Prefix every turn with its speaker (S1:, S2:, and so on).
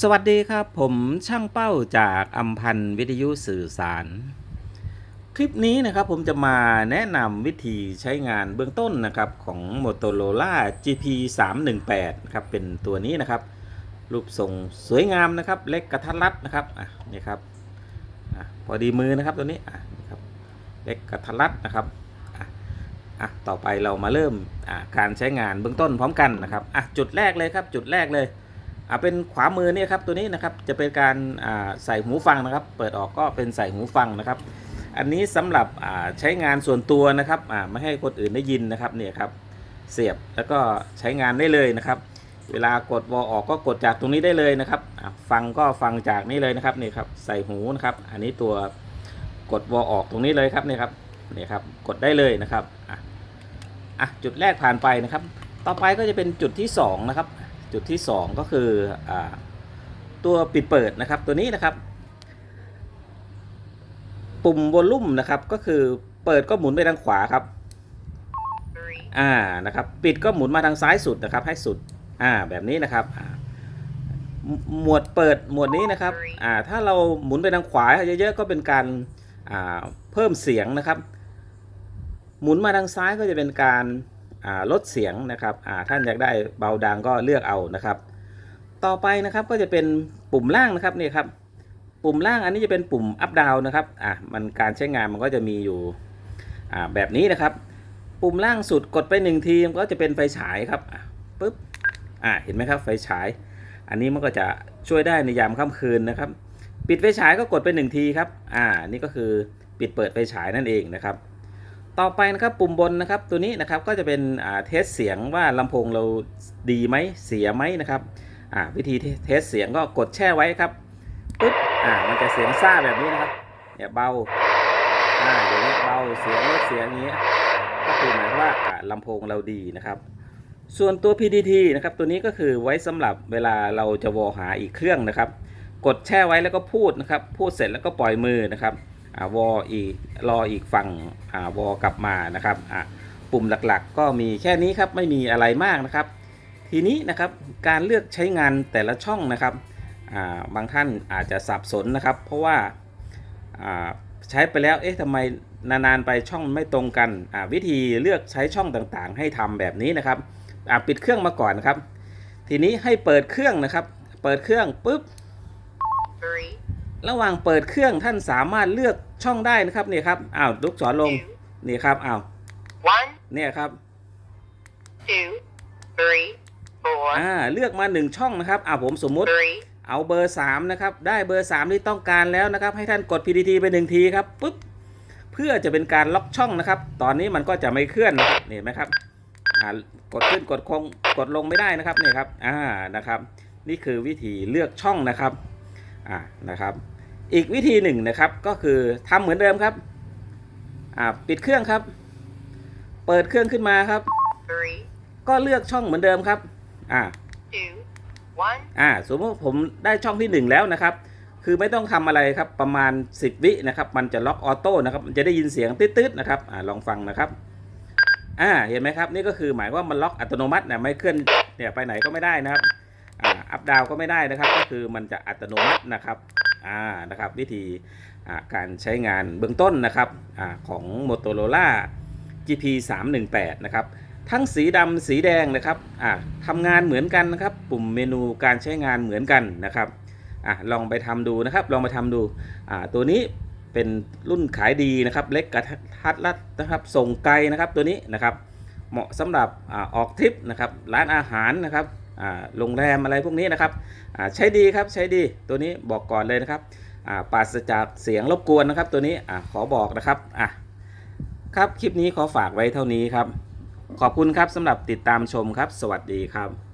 S1: สวัสดีครับผมช่างเป้าจากอัมพันธ์วิทยุสื่อสาร คลิปนี้นะครับผมจะมาแนะนำวิธีใช้งานเบื้องต้นนะครับของ Motorola GP 3 1 8นะครับเป็นตัวนี้นะครับ รูปทรงสวยงามนะครับ เล็กกระทัดรัดนะครับอะนี่ครับอะพอดีมือนะครับตัวนี้อะนี่ครับเล็กกระทัดรัดนะครับอะอะต่อไปเรามาเริ่มอะการใช้งานเบื้องต้นพร้อมกันนะครับอะจุดแรกเลยครับจุดแรกเลย อ่าเป็นขวามือเนี่ยครับตัวนี้นะครับจะเป็นการอ่าใส่หูฟังนะครับ เปิดออกก็เป็นใส่หูฟังนะครับ อันนี้สำหรับอ่าใช้งานส่วนตัวนะครับอ่าไม่ให้คนอื่นได้ยินนะครับเนี่ยครับเสียบแล้วก็ใช้งานได้เลยนะครับ เวลากดวอออกก็กดจากตรงนี้ได้เลยนะครับฟังก็ฟังจากนี่เลยนะครับนี่ครับใส่หูนะครับ อันนี้ตัวกดวอออกตรงนี้เลยครับนี่ครับนี่ครับกดได้เลยนะครับอะอะจุดแรกผ่านไปนะครับ ต่อไปก็จะเป็นจุดที่สองนะครับ จุดที่ 2 ก็คืออตัวปิดเปิดนะครับตัวนี้นะครับ ปุ่มวอลลุ่มนะครับก็คือเปิดก็หมุนไปทางขวาครับอ่านะครับปิดก็หมุนมาทางซ้ายสุดนะครับให้สุดอ่าแบบนี้นะครับหมวดเปิดหมวดนี้นะครับอ่าถ้าเราหมุนไปทางขวาเยอะๆก็เป็นการอ่าเพิ่มเสียงนะครับ หมุนมาทางซ้ายก็จะเป็นการ ลดเสียงนะครับท่านอยากได้เบาดังก็เลือกเอานะครับ ต่อไปนะครับก็จะเป็นปุ่มล่างนะครับนี่ครับปุ่มล่างอันนี้จะเป็นปุ่มอัพดาวนะครับอะมันการใช้งานมันก็จะมีอยู่อ่าแบบนี้นะครับ ปุ่มล่างสุดกดไปหนึ่งทีมันก็จะเป็นไฟฉายครับปึ๊บอ่าเห็นไหมครับไฟฉาย อันนี้มันก็จะช่วยได้ในยามค่ำคืนนะครับ ปิดไฟฉายก็กดไปหนึ่งทีครับอ่านี่ก็คือปิดเปิดไฟฉายนั่นเองนะครับ ต่อไปนะครับปุ่มบนนะครับตัวนี้นะครับก็จะเป็นเทสเสียงว่าลำโพงเราดีไหมเสียไหมนะครับวิธีเทสเสียงก็กดแช่ไว้ครับปึ๊บอ่ามันจะเสียงซ่าแบบนี้นะครับเนี่ยเบาอ่าอย่างนี้เบาเสียงลดเสียงนี้ก็คือหมายความว่าอ่าลำโพงเราดีนะครับ ส่วนตัว PDT นะครับตัวนี้ก็คือไว้สำหรับเวลาเราจะวอหาอีกเครื่องนะครับ กดแช่ไว้แล้วก็พูดนะครับ พูดเสร็จแล้วก็ปล่อยมือนะครับ วออีกรออีกฝั่งอ่าวอกลับมานะครับปุ่มหลักๆ ก็มีแค่นี้ครับไม่มีอะไรมากนะครับ ทีนี้นะครับการเลือกใช้งานแต่ละช่องนะครับาบางท่านอาจจะสับสนนะครับ เพราะว่าาใช้ไปแล้วเอ๊ะทำไมนานๆไปช่องไม่ตรงกันวิธีเลือกใช้ช่องต่างๆ ให้ทำแบบนี้นะครับปิดเครื่องมาก่อนนะครับ ทีนี้ให้เปิดเครื่องนะครับ เปิดเครื่องปุ๊บ
S2: three,
S1: ระหว่างเปิดเครื่องท่านสามารถเลือกช่องได้นะครับนี่ครับอ้าวลูกศรลง
S2: two,
S1: นี่ครับอ้าว
S2: one,
S1: เนี่ยครับ
S2: two, three, four,
S1: อ่าเลือกมาหนึ่งช่องนะครับอ้าวผมสมมุติ
S2: three,
S1: เอาเบอร์3นะครับได้เบอร์3ที่ต้องการแล้วนะครับ ให้ท่านกด PDT ไปหนึ่งทีครับปุ๊บเพื่อจะเป็นการล็อกช่องนะครับ ตอนนี้มันก็จะไม่เคลื่อนนะครับนี่เห็นไหมครับอ่ากดขึ้นกดคงกดลงไม่ได้นะครับนี่ครับอ่านะครับ นี่คือวิธีเลือกช่องนะครับ อ่านะครับ อีกวิธีหนึ่งนะครับก็คือทำเหมือนเดิมครับอ่าปิดเครื่องครับ เปิดเครื่องขึ้นมาครับ
S2: three,
S1: ก็เลือกช่องเหมือนเดิมครับอ่า
S2: two, one,
S1: อ่าสมมติผมได้ช่องที่ 1 แล้วนะครับ คือไม่ต้องทำอะไรครับประมาณ 10 วินะครับ มันจะล็อกออโต้นะครับมันจะได้ยินเสียงตืดๆนะครับอ่าลองฟังนะครับอ่าเห็นไหมครับ นี่ก็คือหมายว่ามันล็อกอัตโนมัตินะไม่เคลื่อนเนี่ยไปไหนก็ไม่ได้นะครับ อ่าอัพดาวก็ไม่ได้นะครับ ก็คือมันจะอัตโนมัตินะครับอ่านะครับวิธีการใช้งานเบื้องต้นนะครับอ่าของ Motorola GP 3 1 8นะครับทั้งสีดำสีแดงนะครับอ่าทำงานเหมือนกันนะครับ ปุ่มเมนูการใช้งานเหมือนกันนะครับอะลองไปทำดูนะครับ ลองไปทำดูอ่าตัวนี้เป็นรุ่นขายดีนะครับ เล็กกระทัดรัดนะครับ ส่งไกลนะครับตัวนี้นะครับ เหมาะสำหรับอาออกทริปนะครับ ร้านอาหารนะครับ โรงแรมอะไรพวกนี้นะครับใช้ดีครับใช้ดีตัวนี้บอกก่อนเลยนะครับปราศจากเสียงรบกวนนะครับ ตัวนี้อขอบอกนะครับครับคลิปนี้ขอฝากไว้เท่านี้ครับ ขอบคุณครับสำหรับติดตามชมครับ สวัสดีครับ